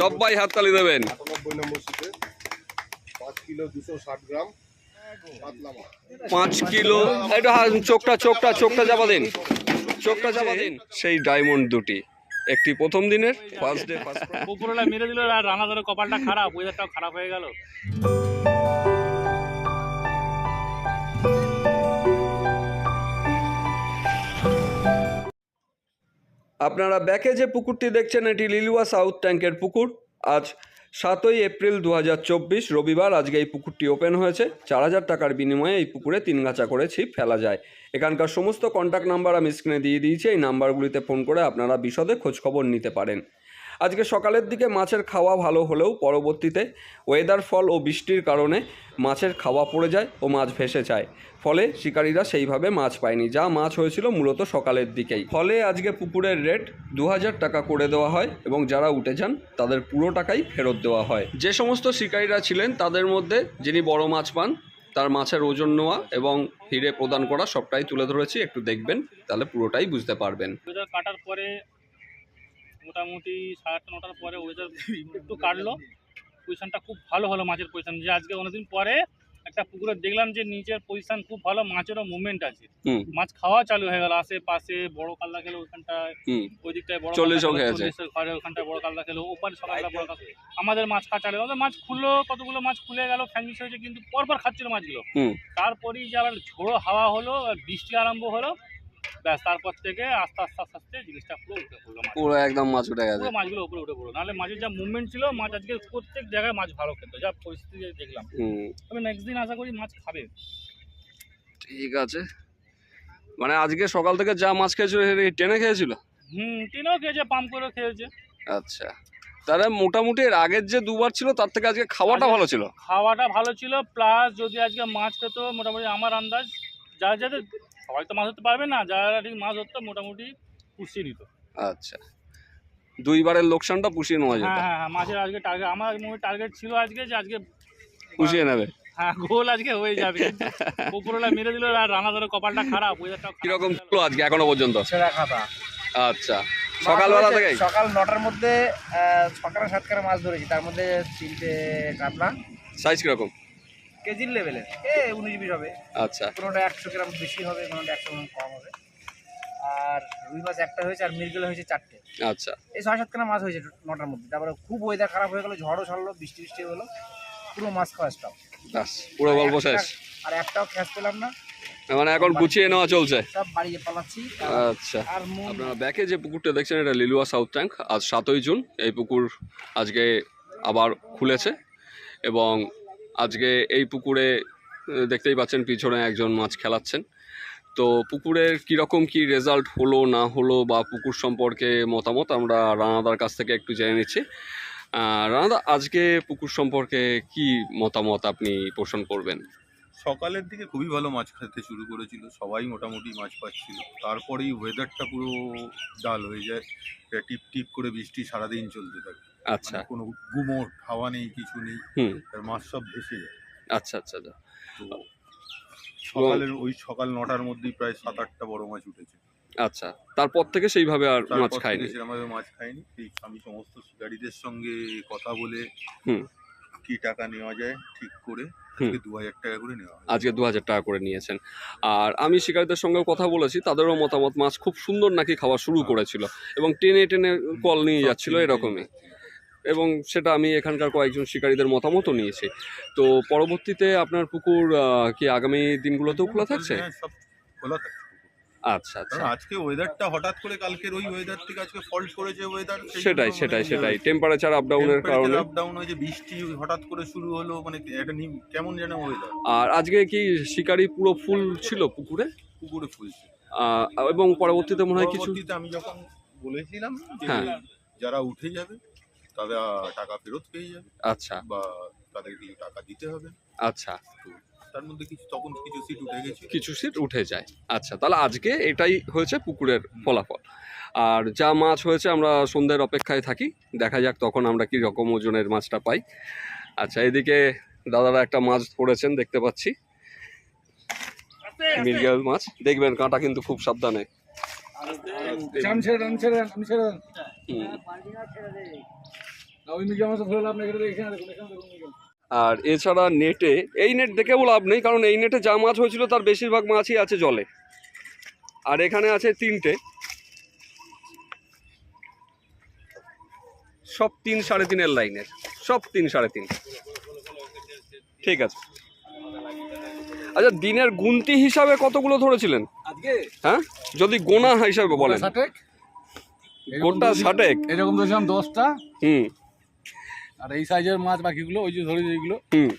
সবাই হাততালি দেবেন। পাঁচ কিলো, একটু চোখটা চোখটা চোখটা চাপা দিন। চোখটা চাপা দিন। সেই ডায়মন্ড দুটি। একটি প্রথম দিনের ফার্স্ট ডে উপরওয়ালা মেরে দিল আর রানাদারের কপালটা খারাপ ওয়েদারটাও খারাপ হয়ে গেল। আপনারা ব্যাকে যে পুকুরটি দেখছেন, এটি লিলুয়া সাউথ ট্যাঙ্কের পুকুর। আজ সাতই এপ্রিল দু হাজার চব্বিশ, রবিবার আজকে এই পুকুরটি ওপেন হয়েছে। চার হাজার টাকার বিনিময়ে এই পুকুরে তিন গাছা করে ছিপ ফেলা যায়। এখানকার সমস্ত কন্ট্যাক্ট নাম্বার আমি স্ক্রিনে দিয়ে দিয়েছি। এই নাম্বারগুলিতে ফোন করে আপনারা বিশদে খোঁজখবর নিতে পারেন। আজকে সকালের দিকে মাছের খাওয়া ভালো হলেও পরবর্তীতে ওয়েদার ফল ও বৃষ্টির কারণে মাছের খাওয়া পড়ে যায় ও মাছ ভেসে যায়। ফলে শিকারীরা সেইভাবে মাছ পায়নি, যা মাছ হয়েছিল মূলত সকালের দিকেই। ফলে আজকে পুকুরের রেট দু হাজার টাকা করে দেওয়া হয় এবং যারা উঠে যান, তাদের পুরো টাকাই ফেরত দেওয়া হয়। যে সমস্ত শিকারীরা ছিলেন, তাদের মধ্যে যিনি বড় মাছ পান, তার মাছের ওজন নেওয়া এবং হিরে প্রদান করা সবটাই তুলে ধরেছি, একটু দেখবেন, তাহলে পুরোটাই বুঝতে পারবেন। কাটার পরে মোটামুটি সাড়ে আটটা নটার পরে ওয়েদার একটু কাটলো। পজিশনটা খুব ভালো হলো মাছের পজিশন যে আজকে অনেকদিন পরে একটা পুকুরে দেখলাম যে নিচের পজিশন খুব ভালো মাছেরও মুভমেন্ট আছে। মাছ খাওয়া চালু হয়ে গেল। আশেপাশে বড় কাল্লা খেলো ওইখানটায় হুম। ওই দিকটায় বড় কাল্লা খেলো, ঘরে ওখানটায় বড় কাল্লা খেলো। ওপারে সকালটা বড় কাল্লা আমাদের মাছ খাওয়া চালু আমাদের মাছ খুললো কতগুলো মাছ খুলে গেল ফ্যামিলি হয়েছে কিন্তু পরপর খাচ্ছিল মাছগুলো। তারপরেই যে আবার ঝোড়ো হাওয়া হলো আর বৃষ্টি আরম্ভ হলো ব্যাস তারপর থেকে আস্তে আস্তে আস্তে আস্তে জিনিসটা পুরো উঠে পড়ল পুরো একদম মাছ উঠে গেছে। মাছগুলো উপরে উঠে পড়ল। নাহলে মাছের যা মুভমেন্ট ছিল মাছ আজকে প্রত্যেক জায়গায় মাছ ভালো খেত। যা পরিস্থিতি দেখলাম। তবে নেক্সট দিন আশা করি মাছ খাবে। ঠিক আছে। মানে আজকে সকাল থেকে যা মাছ খেয়েছিল টেনে খেয়েছিল? হুম টিনও খেয়েছে পাম্প করে খেয়েছে। আচ্ছা। তাহলে মোটামুটি এর আগের যে দুবার ছিল তার থেকে আজকে খাওয়াটা ভালো ছিল? খাওয়াটা ভালো ছিল প্লাস যদি আজকে মাছ খেতো মোটামুটি আমার আন্দাজ যা যাদের সবাই তো মাছ ধরতে পারবে না যারা ঠিক মাছ ধরতো মোটামুটি পুষিয়ে নিত। আচ্ছা। দুইবারের লোকসানটা পুষিয়ে নেওয়া যেত। হ্যাঁ হ্যাঁ হ্যাঁ মাছের আজকে টার্গেট আমার টার্গেট ছিল আজকে যে আজকে পুষিয়ে নেবে। হ্যাঁ গোল আজকে হয়ে যাবে। উপরওয়ালা মেরে দিল আর কপালটা খারাপ কীরকম ছিল আজকে এখনও পর্যন্ত? ছেঁড়া খাতা। আচ্ছা। সকালবেলা থেকে সকাল নটার মধ্যে সাতকারা মাছ ধরেছি। তার মধ্যে তিনটে কাতলা। সাইজ কীরকম? কেজির লেভেলে এ উনিশ বিশ হবে। আচ্ছা। কোনোটা একশো গ্রাম বেশি হবে কোনোটা একশো গ্রাম কম হবে। আর রুই মাছ একটা হয়েছে আর মৃগেল হয়েছে চারটে। আচ্ছা। এই ছয় সাতখানা মাছ হয়েছে নটার মধ্যে। তারপরে খুব ওয়েদার খারাপ হয়ে গেলো ঝড়ও ছাড়লো বৃষ্টি বৃষ্টি হলো পুরো মাছ খাওয়া স্টপ পুরো গল্প শেষ। আর একটাও খ্যাস পেলাম না। মানে এখন গুছিয়ে নেওয়া চলছে। সব বাড়িয়ে পালাচ্ছি। আচ্ছা। আর আপনারা ব্যাকে যে পুকুরটা দেখছেন এটা লিলুয়া সাউথ ট্যাঙ্ক আজ সাতই জুন এই পুকুর আজকে আবার খুলেছে। এবং আজকে এই পুকুরে দেখতেই পাচ্ছেন পিছনে একজন মাছ খেলাচ্ছেন। তো পুকুরের কীরকম কি রেজাল্ট হলো, না হলো, বা পুকুর সম্পর্কে মতামত আমরা রানাদার কাছ থেকে একটু জেনে নিচ্ছি। রানাদা, আজকে পুকুর সম্পর্কে কি মতামত আপনি পোষণ করবেন? সকালের দিকে খুবই ভালো মাছ খেতে শুরু করেছিল, সবাই মোটামুটি মাছ পাচ্ছিল। তারপরেই ওয়েদারটা পুরো ডাল হয়ে যায় টিপ টিপ করে বৃষ্টি সারাদিন চলতে থাকে। আচ্ছা। মানে কোনো গুমোট হাওয়া নেই কিছু নেই আর মাছ সব ভেসে যায়। আচ্ছা আচ্ছা আচ্ছা। সকালের ওই সকাল নটার মধ্যেই প্রায় সাত আটটা বড় মাছ উঠেছে। আচ্ছা তারপর থেকে সেইভাবে আর মাছ খাইনি সেরকমভাবে মাছ খাইনি এই আমি সমস্ত শিকারীদের সঙ্গে কথা বলে। কি টাকা নেওয়া যায় ঠিক করে আজকে দু হাজার টাকা করে নেওয়া আজকে দু হাজার টাকা করে নিয়েছেন। আর আমি শিকারীদের সঙ্গেও কথা বলেছি তাদেরও মতামত মাছ খুব সুন্দর নাকি খাওয়া শুরু করেছিল। এবং টেনে টেনে কল নিয়ে যাচ্ছিল এরকমই। এবং সেটা আমি এখানকার কয়েকজন শিকারীদের মতামতও নিয়েছি। তো পরবর্তীতে আপনার পুকুর কি আগামী দিনগুলোতেও খোলা থাকছে? হ্যাঁ, খোলা থাকছে। আচ্ছা আচ্ছা। আজকে ওয়েদারটা হঠাৎ করে কালকের ওই ওয়েদার থেকে আজকে ফল্ট করেছে ওয়েদার সেটাই সেটাই সেটাই। টেম্পারেচার আপ ডাউনের কারণে। আপ ডাউন হয়েছে বৃষ্টি হঠাৎ করে শুরু হলো মানে একটা কেমন যেন ওয়েদার আর আজকে কি শিকারি পুরো ফুল ছিল পুকুরে? পুকুরে আহ, এবং পরবর্তীতে মনে হয় কিছু আমি যখন বলেছিলাম হ্যাঁ। যারা উঠে যাবে তারা টাকা ফেরত পেয়ে যাবে আচ্ছা। বা তাদেরকে কিছু টাকা দিতে হবে। আচ্ছা। তার মধ্যে কিছু তখন কিছু সিট উঠে গেছে। কিছু সিট উঠে যায়। আচ্ছা তাহলে আজকে এটাই হয়েছে পুকুরের ফলাফল। আর যা মাছ হয়েছে আমরা সন্ধ্যের অপেক্ষায় থাকি। দেখা যাক তখন আমরা কি রকম ওজনের মাছটা পাই। আচ্ছা এদিকে দাদারা একটা মাছ ধরেছেন দেখতে পাচ্ছি। মির্গেল মাছ। দেখবেন কাঁটা কিন্তু খুব সাবধানে। হুম। আর এছাড়া নেটে এই নেট দেখেও লাভ নেই কারণ এই নেটে যা মাছ হয়েছিল তার বেশিরভাগ মাছই আছে জলে। আর এখানে আছে তিনটে। সব তিন সাড়ে তিনের লাইনের সব তিন সাড়ে তিন। ঠিক আছে। আচ্ছা দিনের গুনতি হিসাবে কতগুলো ধরেছিলেন? হ্যাঁ? যদি গোনা হিসাবে বলেন। গোটা ষাটেক? এরকম ধরেছিলাম দশটা। হুম। আর এই সাইজের মাছ বাকিগুলো ওই যে ধরে এইগুলো হুম।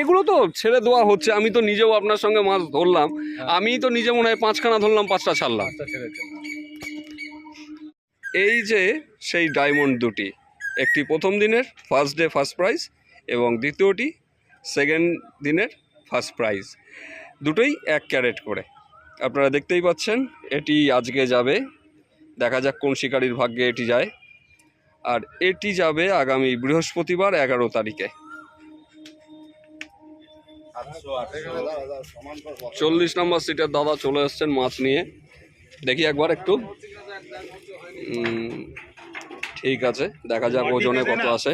এগুলো তো ছেড়ে দেওয়া হচ্ছে। আমি তো নিজেও আপনার সঙ্গে মাছ ধরলাম। আমি তো নিজে মনে হয় পাঁচখানা ধরলাম পাঁচটা ছাড়লাম। এই যে সেই ডায়মন্ড দুটি। একটি প্রথম দিনের ফার্স্ট ডে ফার্স্ট প্রাইজ এবং দ্বিতীয়টি সেকেন্ড দিনের ফার্স্ট প্রাইজ দুটোই এক ক্যারেট করে। আপনারা দেখতেই পাচ্ছেন এটি আজকে যাবে। দেখা যাক কোন শিকারির ভাগ্যে এটি যায়। আর এটি যাবে আগামী বৃহস্পতিবার এগারো তারিখে। চল্লিশ নম্বর সিটের দাদা চলে এসছেন মাছ নিয়ে। দেখি একবার একটু। ঠিক আছে, দেখা যাক ওজনে কত আসে।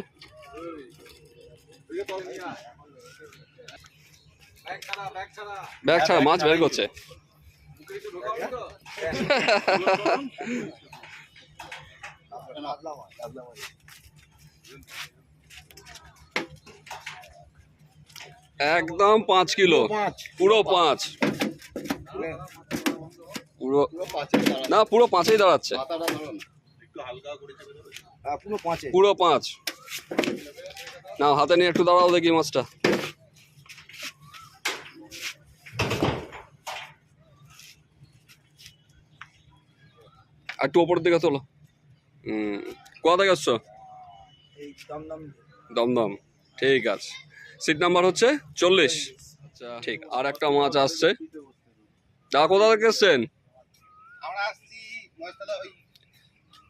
ব্যাগ ছাড়া, মাছ বের করছে। একদম পাঁচ কিলো। পুরো পাঁচ। পুরো না পুরো পাঁচেই দাঁড়াচ্ছে। পুরো পাঁচ। না হাতে নিয়ে একটু দাঁড়াও দেখি মাছটা। একটু ওপরের দিকে তোলো। হুম কোথা থেকে আসছো? দমদম। ঠিক আছে। সিট নাম্বার হচ্ছে চল্লিশ। আচ্ছা। ঠিক আর একটা মাছ আসছে। দা কোথা থেকে এসছেন?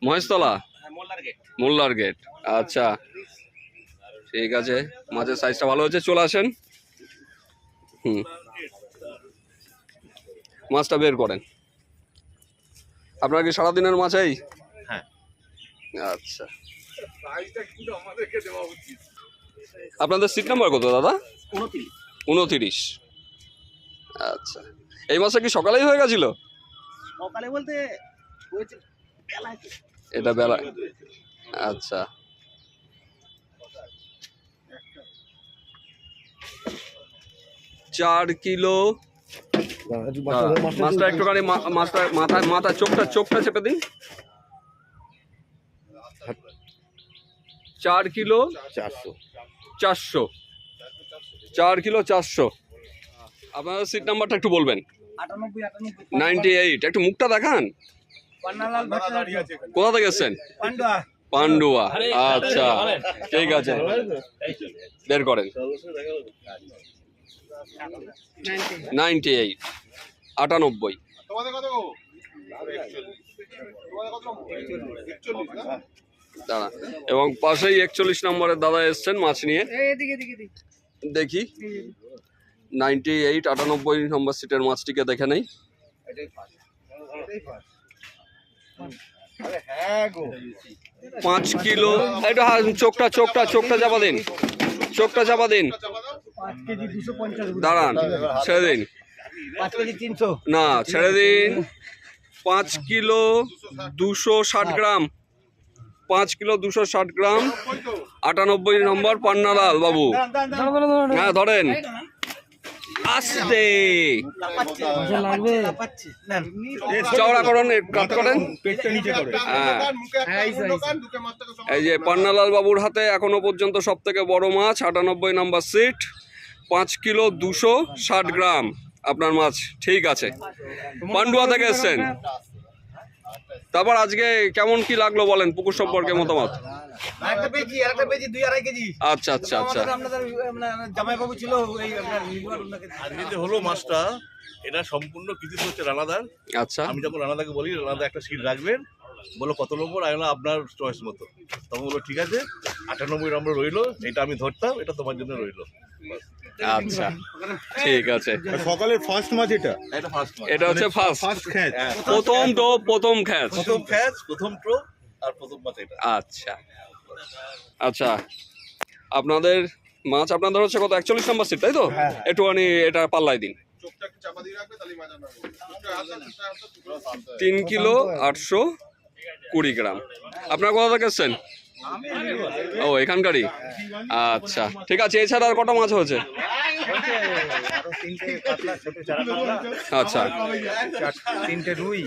মহেশতলা মোল্লার গেট আচ্ছা। ঠিক আছে মাছের সাইজটা ভালো হচ্ছে চলে আসেন। হুম। মাছটা বের করেন। আপনার কি সারাদিনের মাছ এই? হ্যাঁ। আচ্ছা। আপনাদের সিট নাম্বার কত দাদা? উনতিরিশ। আচ্ছা। এই মাসে কি সকালেই হয়ে গেছিল? সকালে বলতে এটা বেলা আচ্ছা। চার কিলো। মাছটা একটুখানি মাথা মাথা চোখটা চোখটা চেপে দিন। চার কিলো চারশো। চারশো। চার কিলো চারশো। আপনার সিট নাম্বারটা একটু বলবেন। Ninety eight. একটু মুখটা দেখান। কোথা থেকে এসছেন? পান্ডুয়া। পান্ডুয়া। আচ্ছা। ঠিক আছে। বের করেন। Ninety eight. আটানব্বই। তোমাদের কত দাঁড়া। এবং পাশেই একচল্লিশ নম্বরের দাদা এসছেন মাছ নিয়ে। দেখি। নাইনটি এইট আটানব্বই নম্বর সিটের মাছটিকে দেখে নেই। পাঁচ কিলো। এটা চোখটা চোখটা চোখটা চাপা দিন। চোখটা চাপা দিন। দাঁড়ান ছেড়ে দিন। না ছেড়ে দিন। পাঁচ কিলো দুশো ষাট গ্রাম। পাঁচ কিলো দুশো ষাট গ্রাম, আটানব্বই নম্বর পান্নালাল বাবু। হ্যাঁ ধরেন। আস্তে। চওড়া করুন কাট করেন। হ্যাঁ। এই যে পান্নালাল বাবুর হাতে এখনও পর্যন্ত সব থেকে বড় মাছ, আটানব্বই নাম্বার সিট, পাঁচ কিলো দুশো ষাট গ্রাম। আপনার মাছ ঠিক আছে। পান্ডুয়া থেকে এসছেন। তারপর আজকে কেমন কি লাগল বলেন? পুকুর সম্পর্কে মতামত? আচ্ছা আচ্ছা আচ্ছা। মানে জামাই বাবু ছিল এই আপনার নির্মল ওনাকে আজকে যে হলো মাছটা এটা সম্পূর্ণ কৃতিত্ব হচ্ছে রানাদার। আচ্ছা। আমি যখন রানাদাকে বলি রানাদা একটা সিট রাখবেন বলো কত নম্বর আমি আপনার চয়েস মতো। তখন বলল ঠিক আছে আটানব্বই নম্বর রইল এটা আমি ধরতাম এটা তোমার জন্য রইল। আচ্ছা। ঠিক আছে। সকালের ফার্স্ট মাছ এটা? এটা ফার্স্ট মাছ এটা হচ্ছে ফার্স্ট ফার্স্ট প্রথম তো প্রথম খ্যাচ প্রথম খ্যাচ প্রথম ট্রো আর প্রথম মাছ এটা। আচ্ছা। আচ্ছা। আপনাদের মাছ আপনাদের হচ্ছে কত? একচল্লিশ নম্বর সিট তাই তো? একটুখানি এটা পাল্লাই দিন চোখটা একটু চাপা দিয়ে রাখবে তাহলে মাছ আনা হাতে চোখটা হাতে তিন কিলো আটশো কুড়ি গ্রাম। আপনার কোথা থেকে এসছেন? ও এখানকারই? আচ্ছা ঠিক আছে এছাড়া আর কটা মাছ হয়েছে? আচ্ছা। তিনটে রুই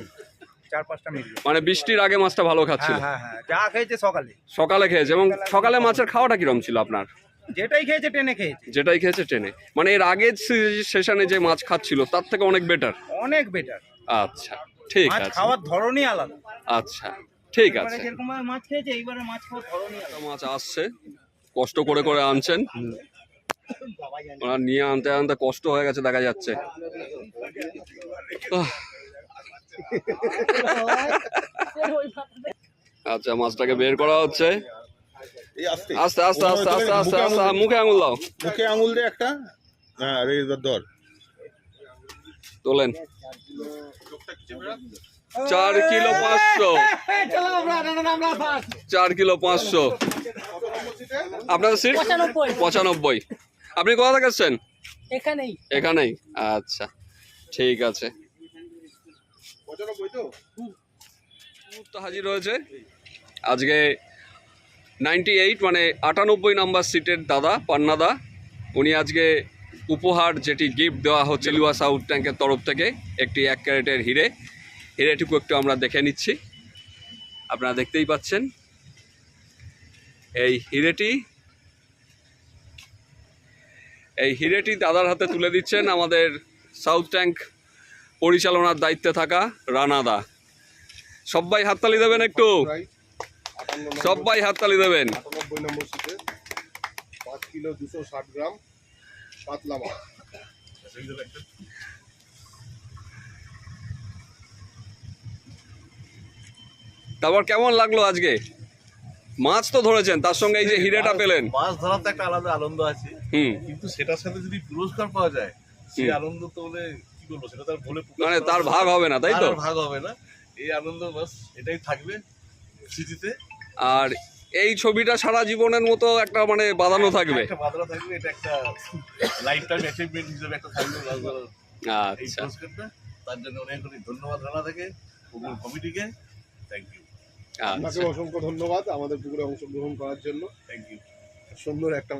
চার পাঁচটা মানে বৃষ্টির আগে মাছটা ভালো খাচ্ছিল? হ্যাঁ হ্যাঁ হ্যাঁ যা খেয়েছে সকালে। সকালে খেয়েছে এবং সকালে মাছের খাওয়াটা কিরম ছিল আপনার? যেটাই খেয়েছে টেনে খেয়েছে। যেটাই খেয়েছে ট্রেনে মানে এর আগের সেশনে যে মাছ খাচ্ছিল তার থেকে অনেক বেটার অনেক বেটার আচ্ছা ঠিক আছে। খাওয়ার ধরনই আলাদা। আচ্ছা। ঠিক আছে। মাছ খেয়েছে এইবারে মাছ খাওয়ার ধরনই আলাদা মাছ আসছে কষ্ট করে করে আনছেন। ওনার নিয়ে আনতে আনতে কষ্ট হয়ে গেছে দেখা যাচ্ছে। আচ্ছা মাছটাকে বের করা হচ্ছে। আস্তে। আস্তে আস্তে আস্তে আস্তে আস্তে মুখে আঙুল দাও। মুখে আঙুল দিয়ে একটা। হ্যাঁ আরে এবার ধর। তোলেন। চার কিলো পাঁচশো। চার কিলো পাঁচশো। আপনার সিট পঁচানব্বই। আপনি কোথা থেকে এসছেন? এখানেই। এখানেই? আচ্ছা ঠিক আছে। হাজির হয়েছে আজকে নাইনটি এইট মানে আটানব্বই নাম্বার সিটের দাদা পান্নাদা। উনি আজকে উপহার যেটি গিফট দেওয়া হচ্ছে লিওয়া সাউথ ট্যাঙ্কের তরফ থেকে একটি এক ক্যারেটের হিরে। হিরেটুকু একটু আমরা দেখে নিচ্ছি। আপনারা দেখতেই পাচ্ছেন। এই হিরেটি এই হিরেটি দাদার হাতে তুলে দিচ্ছেন আমাদের সাউথ ট্যাঙ্ক পরিচালনার দায়িত্বে থাকা রানাদা সবাই হাততালি দেবেন একটু। সবাই হাততালি দেবেন। নম্বর পাঁচ কিলো দুশো ষাট গ্রাম পাতলা তারপর কেমন লাগল আজকে? মাছ তো ধরেছেন তার সঙ্গে এই যে হিরেটা পেলেন। মাছ ধরার তো একটা আলাদা আনন্দ আছে। হুম। কিন্তু সেটার সাথে যদি পুরস্কার পাওয়া যায় সেই আনন্দ তো বলে কি বলব সেটা তার বলে মানে তার ভাগ হবে না তাই তো? তার ভাগ হবে না। এই আনন্দ বাস এটাই থাকবে স্মৃতিতে। আর এই ছবিটা সারা জীবনের মতো একটা মানে বাঁধানো থাকবে? থাকবে এটা একটা লাইফ টাইম অ্যাচিভমেন্ট হিসেবে একটা থাকবে আচ্ছা। তার জন্য অনেক অনেক ধন্যবাদ জানা থাকে কমিটিকে। থ্যাংক ইউ আপনাকে আচ্ছা অসংখ্য ধন্যবাদ আমাদের পুকুরে অংশগ্রহণ করার জন্য। থ্যাংক ইউ সুন্দর একটা